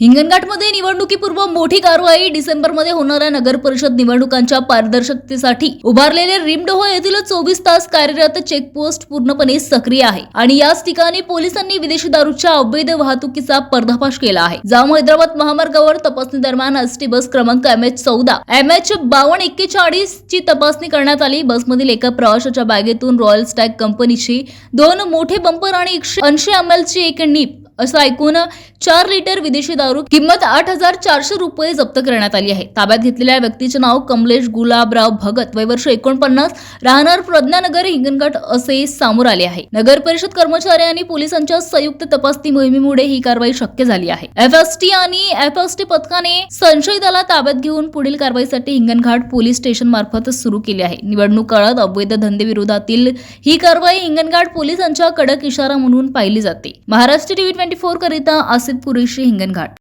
हिंगणघाटमध्ये निवडणुकीपूर्व मोठी कारवाई डिसेंबरमध्ये होणाऱ्या नगर परिषद निवडणुकांच्या पारदर्शकतेसाठी उभारलेले रिमडोह येथील चोवीस तास कार्यरत चेकपोस्ट पूर्णपणे सक्रिय आहे आणि याच ठिकाणी पोलिसांनी विदेशी दारूच्या अवैध वाहतुकीचा पर्दाफाश केला आहे. जाम हैदराबाद महामार्गावर तपासणी दरम्यान एसटी बस क्रमांक एम एच चौदा एम एच बावन्न एक्केचाळीस ची तपासणी करण्यात आली. बसमधील एका प्रवाशाच्या बॅगेतून रॉयल स्टॅग कंपनीची दोन मोठे बंपर आणि एकशे ऐंशी एम एल ची एक नीप असं ऐकून चार लिटर विदेशी दारू किंमत आठ हजार चारशे रुपये जप्त करण्यात आली आहे. ताब्यात घेतलेल्या व्यक्तीचे नाव कमलेश गुलाबराव भगत. वय वर्ष एकोणपन्नास. राहणार प्रज्ञानगर हिंगणघाट असे समोर आले आहे. नगर परिषद कर्मचारी आणि पोलिसांच्या संयुक्त तपासणी मोहिमेमुळे ही कारवाई शक्य झाली आहे. एफएसटी आणि एफएसटी पथकाने संशयिताला ताब्यात घेऊन पुढील कारवाईसाठी हिंगणघाट पोलीस स्टेशन मार्फत सुरू केली आहे. निवडणूक काळात अवैध धंदे विरोधातील ही कारवाई हिंगणघाट पोलिसांच्या कडक इशारा म्हणून पाहिली जाते. महाराष्ट्र टीव्ही ट्वेंटी फोर करिता आसिफ कुरेशी हिंगणघाट